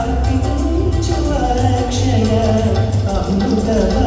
అర్పితం చ అమృత